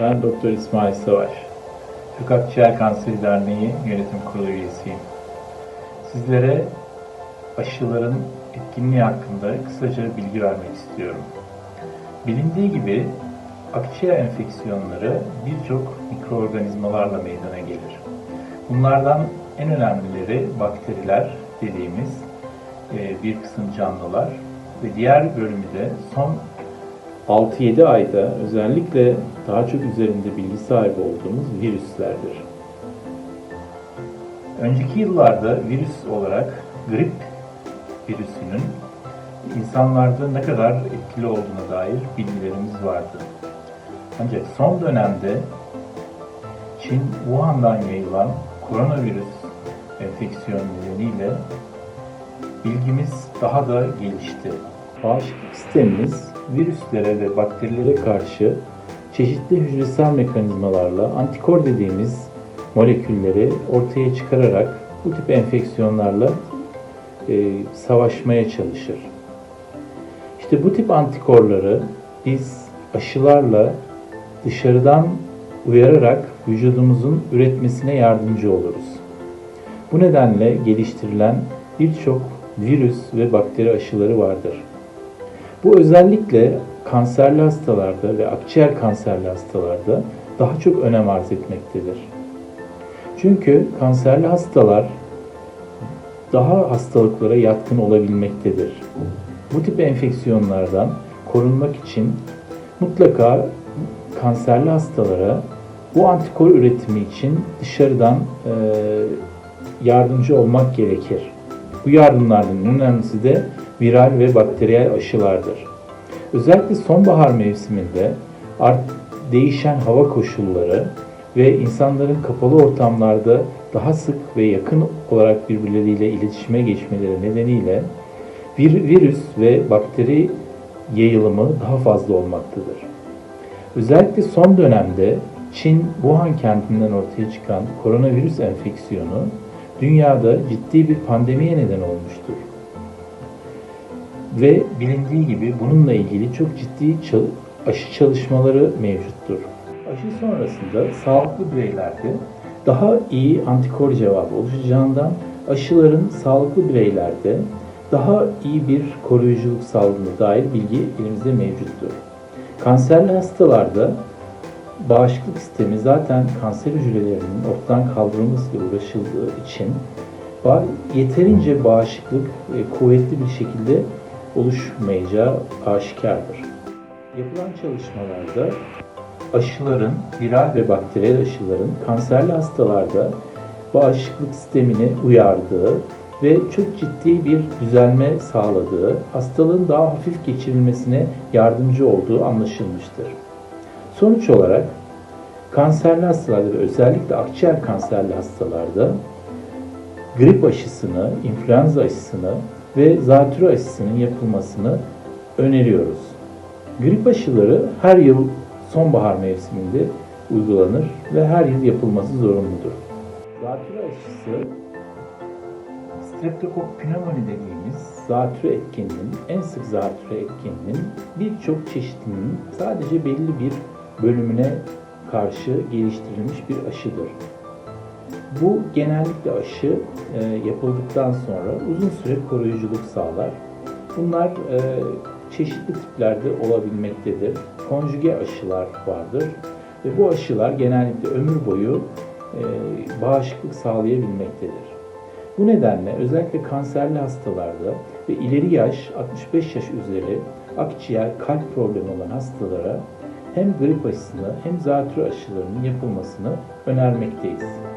Ben Doktor İsmail Savaş. Türk Akciğer Kanseri Derneği Yönetim Kurulu üyesiyim. Sizlere aşıların etkinliği hakkında kısaca bilgi vermek istiyorum. Bilindiği gibi akciğer enfeksiyonları birçok mikroorganizmalarla meydana gelir. Bunlardan en önemlileri bakteriler dediğimiz e, bir kısım canlılar ve diğer bölümü de son 6-7 ayda özellikle daha çok üzerinde bilgi sahibi olduğumuz virüslerdir. Önceki yıllarda virüs olarak grip virüsünün insanlarda ne kadar etkili olduğuna dair bilgilerimiz vardı. Ancak son dönemde Çin Wuhan'dan yayılan koronavirüs enfeksiyonu nedeniyle bilgimiz daha da gelişti. Bağışıklık sistemimiz virüslere ve bakterilere karşı çeşitli hücresel mekanizmalarla antikor dediğimiz molekülleri ortaya çıkararak bu tip enfeksiyonlarla e, savaşmaya çalışır. İşte bu tip antikorları biz aşılarla dışarıdan uyararak vücudumuzun üretmesine yardımcı oluruz. Bu nedenle geliştirilen birçok virüs ve bakteri aşıları vardır. Bu özellikle kanserli hastalarda ve akciğer kanserli hastalarda daha çok önem arz etmektedir. Çünkü kanserli hastalar daha hastalıklara yatkın olabilmektedir. Bu tip enfeksiyonlardan korunmak için mutlaka kanserli hastalara bu antikor üretimi için dışarıdan yardımcı olmak gerekir. Bu yardımlardan önemlisi de viral ve bakteriyel aşılardır. Özellikle sonbahar mevsiminde art değişen hava koşulları ve insanların kapalı ortamlarda daha sık ve yakın olarak birbirleriyle iletişime geçmeleri nedeniyle vir, virüs ve bakteri yayılımı daha fazla olmaktadır. Özellikle son dönemde Çin Wuhan kentinden ortaya çıkan koronavirüs enfeksiyonu dünyada ciddi bir pandemiye neden olmuştur. Ve bilindiği gibi bununla ilgili çok ciddi aşı çalışmaları mevcuttur. Aşı sonrasında sağlıklı bireylerde daha iyi antikor cevabı oluşacağından aşıların sağlıklı bireylerde daha iyi bir koruyuculuk sağladığına dair bilgi elimizde mevcuttur. Kanserli hastalarda bağışıklık sistemi zaten kanser hücrelerinin ortadan kaldırılmasıyla uğraşıldığı için yeterince bağışıklık e, kuvvetli bir şekilde oluşmayacağı aşikardır. Yapılan çalışmalarda aşıların, viral ve bakteriyel aşıların kanserli hastalarda bağışıklık sistemini uyardığı ve çok ciddi bir düzelme sağladığı, hastalığın daha hafif geçirilmesine yardımcı olduğu anlaşılmıştır. Sonuç olarak kanserli hastalarda ve özellikle akciğer kanserli hastalarda grip aşısını, influenza aşısını ve zatürre aşısının yapılmasını öneriyoruz. Grip aşıları her yıl sonbahar mevsiminde uygulanır ve her yıl yapılması zorunludur. Zatürre aşısı Streptokok pneumoni dediğimiz zatürre etkeninin, en sık zatürre etkeninin birçok çeşitinin sadece belli bir bölümüne karşı geliştirilmiş bir aşıdır. Bu genellikle aşı e, yapıldıktan sonra uzun süre koruyuculuk sağlar. Bunlar e, çeşitli tiplerde olabilmektedir. Konjüge aşılar vardır ve bu aşılar genellikle ömür boyu e, bağışıklık sağlayabilmektedir. Bu nedenle özellikle kanserli hastalarda ve ileri yaş 65 yaş üzeri akciğer kalp problemi olan hastalara hem grip aşısını hem zatürre aşılarının yapılmasını önermekteyiz.